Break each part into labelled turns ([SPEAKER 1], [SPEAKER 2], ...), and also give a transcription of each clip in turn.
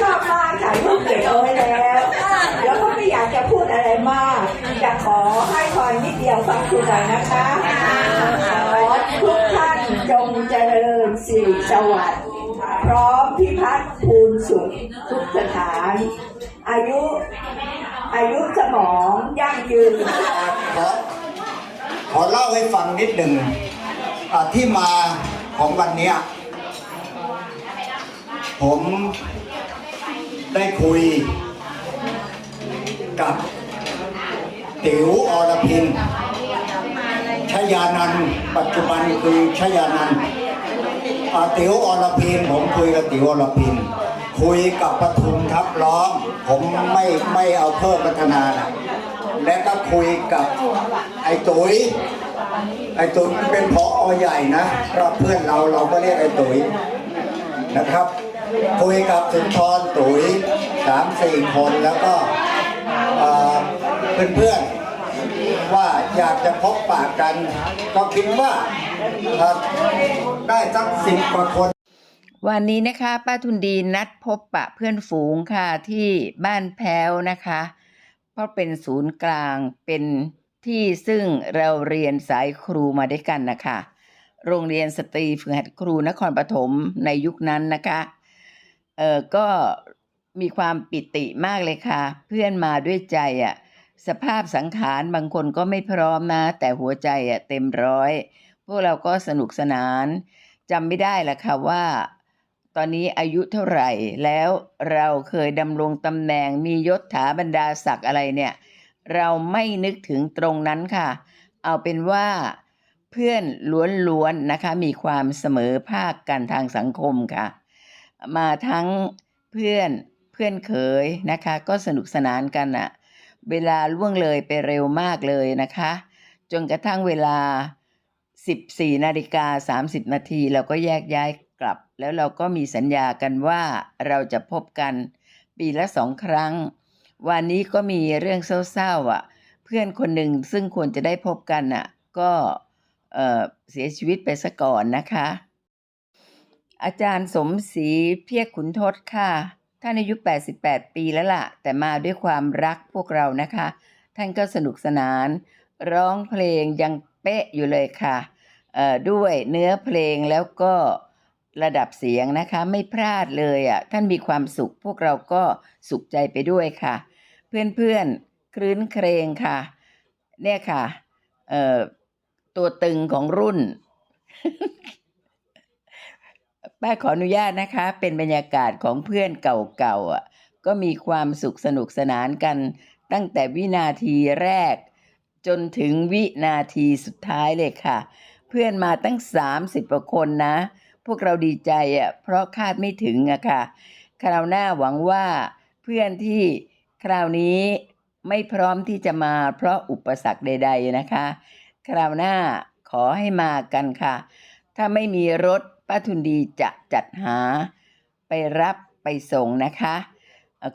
[SPEAKER 1] ชอบมากถ่ายรูปเก็บเอาไว้แล้ว แล้วก็ไม่อยากจะพูดอะไรมาก จะขอให้คอยนิดเดียวฟังคุณหน่อยนะคะขอทุกท่านจงเจริญสิริสวัสดิ์พร้อมพิพัฒน์ภูมิสุขทุกสถาน อายุ อายุสมองยั่งยืน
[SPEAKER 2] ขอขอเล่าให้ฟังนิดหนึ่งที่มาของวันนี้ ผมได้คุยกับติ๋วอรพินชยานันปัจจุบันคือชยานันท์อ่าติ๋วอรพินผมคุยกับติ๋วอรพิน คุยกับปทุมทับล้อม ผมไม่ไม่เอาเพิ่มพัฒนานะและก็คุยกับไอ้ตุ๋ยไอ้ตุ๋ยมันเป็นพออใหญ่นะก็เพื่อนเราเราก็เรียกไอ้ตุ๋ยนะครับ คุยกับสุนทรตุ๋ยสามสี่คนแล้วก็เพื่อนเพื่อนๆว่าอยากจะพบปากกัน ก็คิดว่าถ้าได้สักสิบกว่าคน
[SPEAKER 3] วันนี้นะคะป้าทุนดีนัดพบปะเพื่อนฝูงค่ะที่บ้านแพ้วนะคะ เพราะเป็นศูนย์กลางเป็นที่ซึ่งเราเรียนสายครูมาด้วยกันนะคะ โรงเรียนสตรีฝึกหัดครูนครปฐมในยุคนั้นนะคะ เออก็มีความปิติมากเลยค่ะ เพื่อนมาด้วยใจอะ่ะ สภาพสังขารบางคนก็ไม่พร้อมนะ แต่หัวใจอะเต็มร้อย พวกเราก็สนุกสนานจำไม่ได้ละค่ะว่า ตอนนี้อายุเท่าไหร่แล้วเราเคยดำรงตำแหน่งมียศถาบรรดาศักดิ์อะไรเนี่ย เราไม่นึกถึงตรงนั้นค่ะ เอาเป็นว่าเพื่อนล้วนๆนะคะ มีความเสมอภาคกันทางสังคมค่ะ มาทั้งเพื่อนเพื่อนเขยนะคะ ก็สนุกสนานกันอะเวลาล่วงเลยไปเร็วมากเลยนะคะ จนกระทั่งเวลา 14นาฬิกา30 นาทีเราก็แยกย้ายกลับ แล้วเราก็มีสัญญากันว่าเราจะพบกันปีละสองครั้ง วันนี้ก็มีเรื่องเศร้าๆอะ เพื่อนคนหนึ่งซึ่งควรจะได้พบกันอะ ก็เอ่อเสียชีวิตไปซะก่อนนะคะ อาจารย์สมศรีเพียกขุนทศค่ะ ท่านอายุ 88 ปีแล้วล่ะ แต่มาด้วยความรักพวกเรานะคะ ท่านก็สนุกสนาน ร้องเพลงยังเป๊ะอยู่เลยค่ะด้วยเนื้อเพลงแล้วก็ระดับเสียงนะคะ ไม่พลาดเลยอะท่านมีความสุขพวกเราก็สุขใจไปด้วยค่ะ เพื่อนๆคลื้นเครงค่ะ เนี่ยค่ะตัวตึงของรุ่น ป้าขออนุญาตนะคะ เป็นบรรยากาศของเพื่อนเก่าๆอะก็มีความสุขสนุกสนานกัน ตั้งแต่วินาทีแรก จนถึงวินาทีสุดท้ายเลยค่ะ เพื่อนมาตั้ง 30กว่าคนนะ พวกเราดีใจอะเพราะคาดไม่ถึงอะค่ะ คราวหน้าหวังว่าเพื่อนที่คราวนี้ไม่พร้อมที่จะมาเพราะอุปสรรคใด ๆนะคะ คราวหน้าขอให้มากันค่ะ ถ้าไม่มีรถ ป้าทุนดีจะจัดหาไปรับไปส่งนะคะ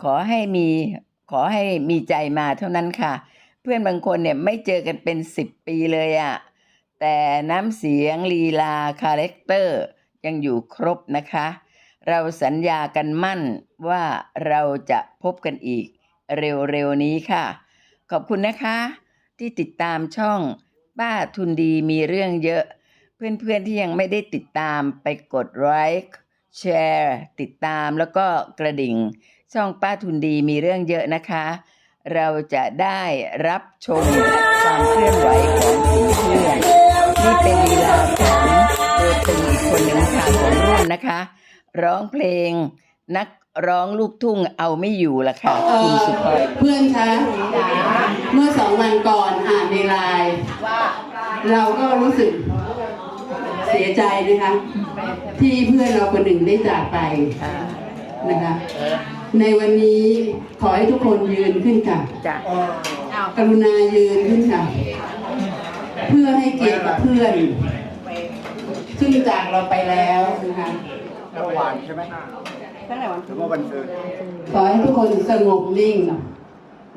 [SPEAKER 3] ขอให้มีขอให้มีใจมาเท่านั้นค่ะ เพื่อนบางคนเนี่ยไม่เจอกันเป็นสิบปีเลยอะแต่น้ำเสียงลีลาคาแรคเตอร์ยังอยู่ครบนะคะ เราสัญญากันมั่นว่าเราจะพบกันอีกเร็วๆนี้ค่ะ ขอบคุณนะคะ ที่ติดตามช่องป้าทุนดีมีเรื่องเยอะ เพื่อนๆที่ยังไม่ได้ติดตามไปกดไลค์แชร์ติดตามแล้วก็กระดิ่ง ช่องป้าทุนดีมีเรื่องเยอะนะคะ เราจะได้รับชมความเคลื่อนไหวของผีเพื่อนนี่เป็นลีลาของตัวตึงอีกคนหนึ่งค่ะของรุ่นนะคะ ร้องเพลงนักร้องลูกทุ่งเอาไม่อยู่ละค่ะคุณสุพร
[SPEAKER 4] เพื่อนคะเมื่อสองวันก่อนอ่านในไลน์เราก็รู้สึก เสียใจนะคะ ที่เพื่อนเราคนหนึ่งได้จากไปนะคะ ในวันนี้ขอให้ทุกคนยืนขึ้นค่ะ
[SPEAKER 3] จ้ะ
[SPEAKER 4] กรุณายืนขึ้นค่ะ เพื่อให้เกียรติกับเพื่อน ซึ่งจากเราไปแล้วนะคะ
[SPEAKER 2] เมื่อวานใช่ไหมหรือว่าวันเกิด
[SPEAKER 4] ขอให้ทุกคนสงบนิ่ง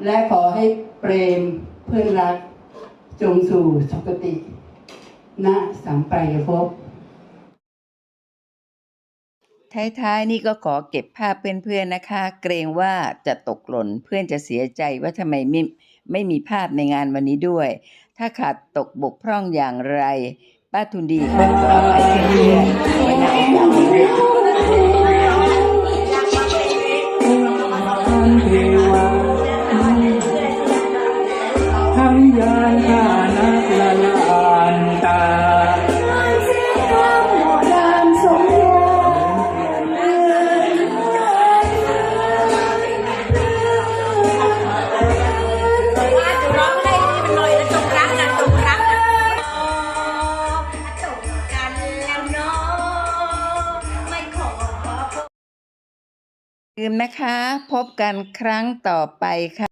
[SPEAKER 4] และขอให้เปรมเพื่อนรักจงสู่สุคติ ณสัมปรายภพ
[SPEAKER 3] ท้ายๆ นี่ก็ขอเก็บภาพเพื่อนๆนะคะ เกรงว่าจะตกหล่นเพื่อนจะเสียใจว่าทำไมไม่ไม่มีภาพในงานวันนี้ด้วย ถ้าขาดตกบกพร่องอย่างไร ป้าทุนดีก็ขอให้เพื่อนๆไว้หนักจำไว้
[SPEAKER 5] ทั้งยานื
[SPEAKER 3] มนะคะ พบกันครั้งต่อไปค่ะ